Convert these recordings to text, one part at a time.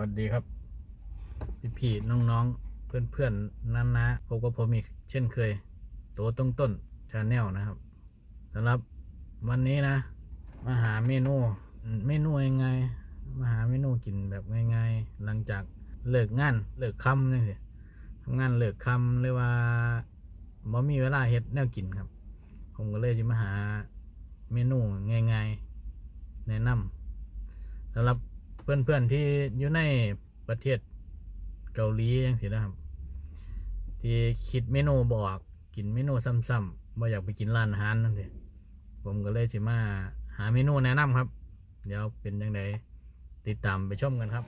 วัสดีครับ พี่พี่น้องๆ เพื่อนเพื่อนๆนานาพบกับผมอีกเช่นเคย โตต้นต้นชาแนลนะครับสำหรับวันนี้นะ มาหาเมนู เมนูยังไง มาหาเมนูกินแบบง่ายๆ หลังจากเลิกงานเลิกค่ำนี่สิทำงานเลิกค่ำหรือว่าบ่มีเวลาเฮ็ดแนวกินครับ ผมก็เลยจะมาหาเมนูง่ายๆ แนะนำสำหรับ เพื่อนๆที่อยู่ในประเทศเกาหลีอย่างสินะครับ ที่คิดเมนูบอกกินเมนูซ้ำๆบ่อยากไปกินร้านอาหารนั่นสิผมก็เลยจะมาหาเมนูแนะนำครับ เดี๋ยวเป็นยังไงติดตามไปชมกันครับ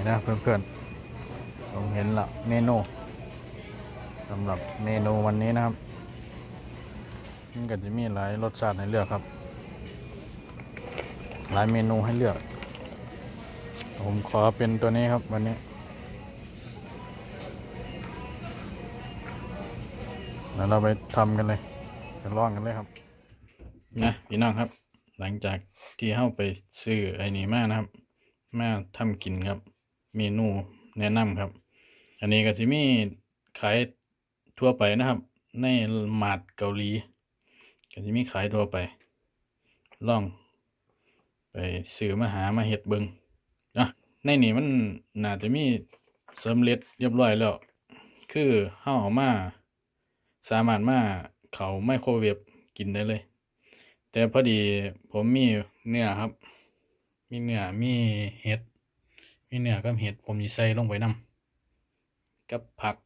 นี่นะเพื่อนๆผมเห็นละเมนูสำหรับเมนูวันนี้นะครับมันก็จะมีหลายรสชาติให้เลือกครับ หลายเมนูให้เลือก ผมขอเป็นตัวนี้ครับวันนี้ แล้วเราไปทำกันเลยไปลองกันเลยครับ นะพี่น้องครับ หลังจากที่เข้าไปซื้อไอ้นี่มานะครับมาทำกินครับ เมนูแนะนำครับ อันนี้ก็จะมีขายทั่วไปนะครับ ในมาดเกาหลีก็จะมีขายทั่วไปลอง ไปซื้อมาหามาเฮ็ดเบิงนะในนี้มันน่าจะมีสำเร็จเรียบร้อยแล้ว คือเฮาเอามา สามารถมาเขาไมโครเวฟกินได้เลย แต่พอดีผมมีเนื้อครับ มีเนื้อมีเห็ด มีเนื้อกับเห็ดผมจะใส่ลงไปนำกับผัก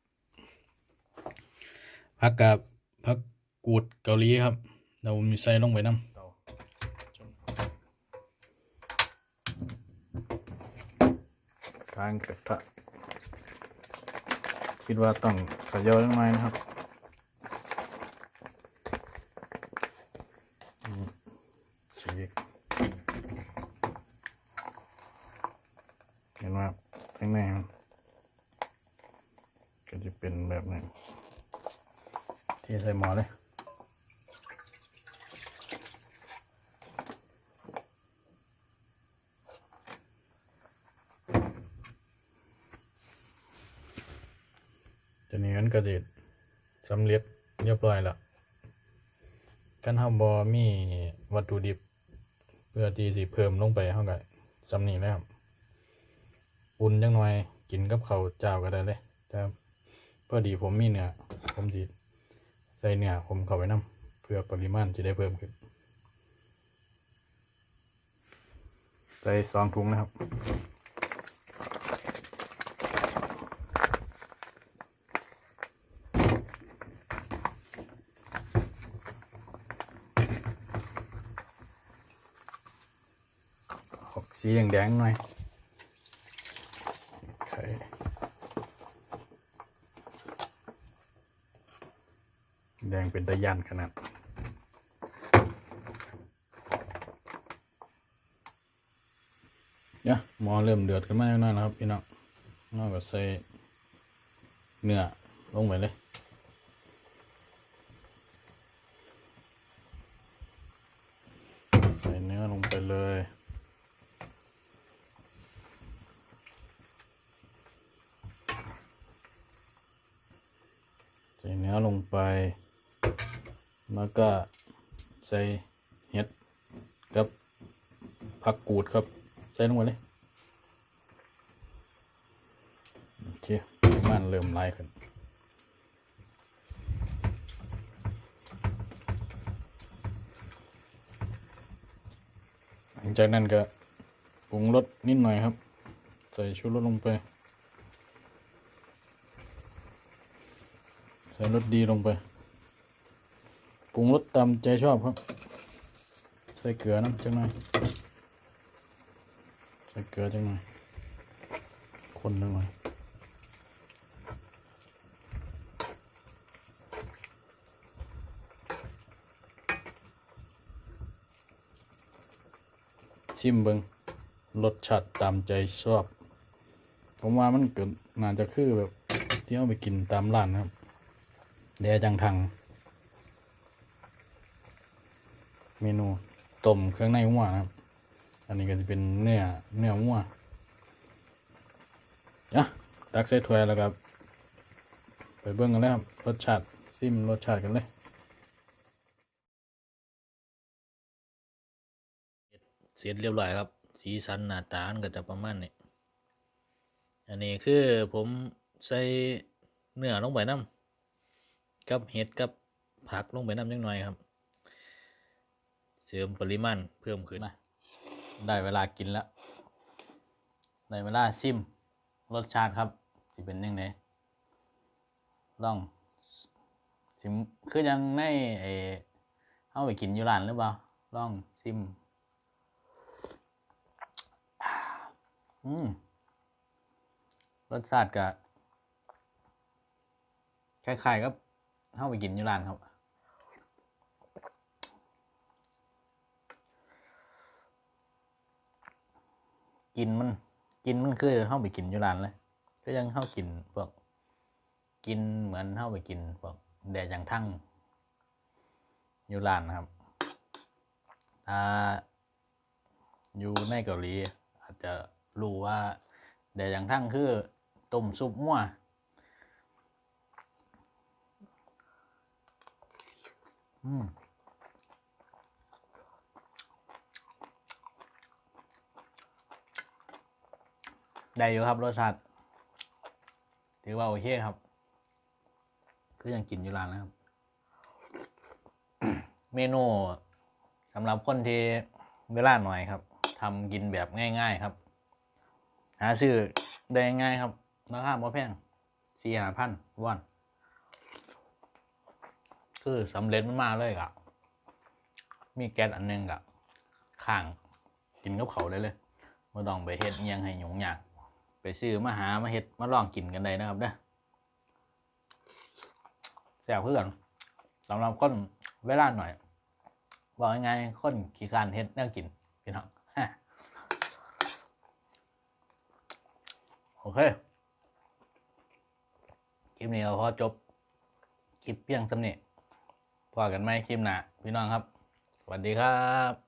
ผักกับผักกูดเกาหลีครับเราผมจะใส่ลงไปนำกลางกระทะคิดว่าต้องเขย่าเล็กน้อยนะครับอืมสีเห็นว่าข้างในครับก็จะเป็นแบบนี้ ทใส่หมอเลยจะนี้มันก็จะสำเร็จเรียบร้อยแล้วกันเฮาบ่มีวัตถุดิบ เพื่อที่สิเพิ่มลงไปเฮาก็สำนี้แล้วครับอุ่นจังหน่อยกินกับข้าวเจ้าก็ได้เลยแต่พอดีผมมีเนื้อผมสิ ส่เนื้อผมเข้าไปนํเพื่อปริมาณจะได้เพิ่มขึ้น ใส่สองถุงนะครับออกสีแดงๆหน่อยไข่แด งเป็นตะยานขนาดเนี่ยหมอเริ่มเดือดขึ้นมาแล้วนะครับพี่น้องนอกก็ใส่เนื้อลงไปเลยใส่เนื้อลงไปเลย ใส่เนื้อลงไป แล้วก็ใส่เห็ดกับผักกูดครับ ใส่ลงไปเลยโอเคมันเริ่มไล่ขึ้นหลังจากนั้นก็ปรุงรสนิดหน่อยครับ ใส่ชูรสลงไป ใส่รสดีลงไป ปรุงรสตามใจชอบครับ ใส่เกลือน้ำจังหน่อยใส่เกลือจังหน่อยคนจังหน่อยชิมเบิงรสชาติตามใจชอบ ผมว่ามันเกิดน่าจะคือแบบที่เอาไปกินตามร้านนะครับแดจังทัง เมนูต้มเครื่องในวัวนะครับ อันนี้ก็จะเป็นเนื้อเนื้อวัวอะตักใส่ถ้วยแล้วครับ ไปเบิ่งกันเลยครับ รสชาติซิมรสชาติกันเลยเสร็จเรียบร้อยครับ สีสันหน้าตานก็จะประมาณนี้ อันนี้คือผมใส่เนื้อลงไปน้ำกับเห็ดกับผักลงไปน้ำจังหน่อยครับ ริมปริมาณเพิ่มขึ้นนะได้เวลากินแล้ว ได้เวลาซิมรสชาติครับจะเป็นยังไงลองซิมคือยังในไอเอาไปกินอยู่ร้านหรือเปล่าลองซิมอืมรสชาติก็คล้ายๆกับเข้าไปกินอยู่ร้านครับ กินมันกินมันคือเข้าไปกินอยู่ร้านเลยก็ยังเข้ากินพวกกินเหมือนเข้าไปกินพวกแดดอย่างทั่งอยู่ร้านนะครับอ่าอยู่ในเกาหลีอาจจะรู้ว่าแดดอย่างทั่งคือต้มซุปมั่วอืม ได้อยู่ครับรสชาติถือว่าโอเคครับ คือยังกินอยู่ร้านนะครับ เมนูสำหรับคนที่เวลาหน่อยครับทำกินแบบง่าย ๆครับ หาซื้อได้ง่ายครับราคาบ่แพงสี่ห้าพันวอนคือสำเร็จมันมาเลยกะมีแก๊สอันหนึงกะข้างกินกับเขาได้เลยมาต้องไปเฮ็ดอิหยังให้หยุ่งยาก ไปซื้อมาหามาเฮ็ดมาลองกินกันได้นะครับเด้อแซ่บเพื่อนสำหรับคนเวลาหน่อย บอกยังไงคนขี้การเฮ็ดแนวกินพี่น้องโอเค คลิปนี้เราพอจบ คลิปเพียงสำเนีพอกันไหมคลิปหน้าพี่น้องครับ สวัสดีครับ